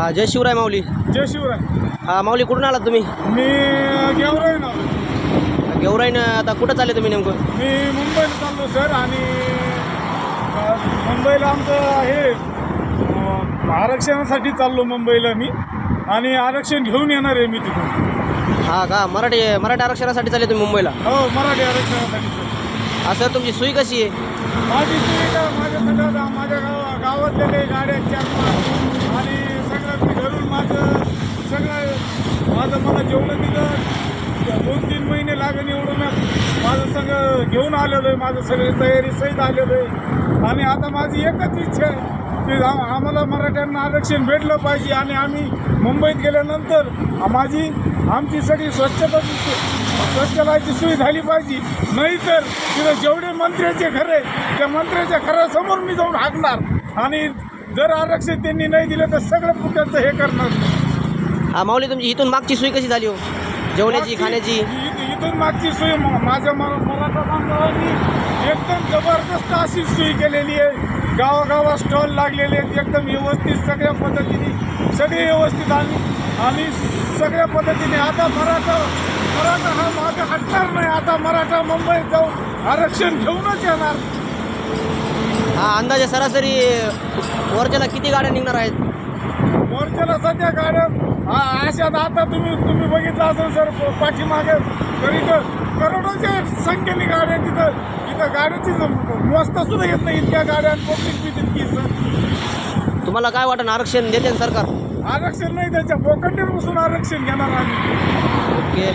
हा जय शिवराय माऊली. जय शिवराय. हा माऊली कुठून आलात तुम्ही? मी गेवराई ना. गेवराईनं आता कुठं चालले तुम्ही नेमकं? मी मुंबईला चाललो सर आणि मुंबईला आमचं हे आरक्षणासाठी चाललो मुंबईला मी. आणि आरक्षण घेऊन येणार आहे मी तिथून. हा का? मराठी मराठी आरक्षणासाठी चालले तुम्ही मुंबईला? हो मराठी आरक्षणासाठी सर. हा सर तुमची सोयी कशी आहे? माझी सुविधा माझ्या सगळ्या माझ्या गावा गावातल्या गाड्यांच्या गाड्या चार आणि सगळं मी घरून माझं सगळं माझं मला जेवढं तिथं दोन तीन महिने लागेल एवढं मी माझं सगळं घेऊन आलेलो आहे माझं सगळी तयारी सहित आलेलो आहे. आणि आता माझी एकच इच्छा आहे आम- आम्हाला मराठ्यांना आरक्षण भेटलं पाहिजे आणि आम्ही मुंबईत गेल्यानंतर माझी आमची सगळी स्वच्छताची सो- शौचालयाची सोय झाली पाहिजे. नाहीतर तिथं जेवढे मंत्र्याचे घर आहे त्या मंत्र्याच्या घरासमोर मी जाऊन हाकणार. आणि जर आरक्षण त्यांनी नाही दिलं तर सगळं पुण्याचं हे करणार. हा माऊली तुमची इथून मागची सोय कशी झाली हो? जेवण्याची खाण्याची? इथं- इथून मागची सोय माझ्या मराठा बांधवांनी एकदम जबरदस्त अशी सोय केलेली आहे. गावागावात स्टॉल लागलेले आहेत. एकदम व्यवस्थित सगळ्या पद्धतीने सगळे व्यवस्थित आणि आणि सगळ्या पद्धतीने. आता मराठा मराठा हा मागे हटणार नाही. आता मराठा मुंबईत जाऊन आरक्षण घेऊनच येणार. हा अंदाजे सरासरी वरच्याला किती गाड्या निघणार आहेत? मोर्चाला सध्या गाड्या हा अशात आता तुम्ही तुम्ही बघितलं असेल सर पाठीमागे. तर इथं करोडोच्या संख्येने गाड्या तिथं गाड्याची मोजता सुद्धा येत नाही इतक्या गाड्या पब्लिक बी तितकी तुम्हाला काय वाटतं आरक्षण देते सरकार? आरक्षण नाही त्याच्या बोकंडीवर बसून आरक्षण घेणार आम्ही. ओके.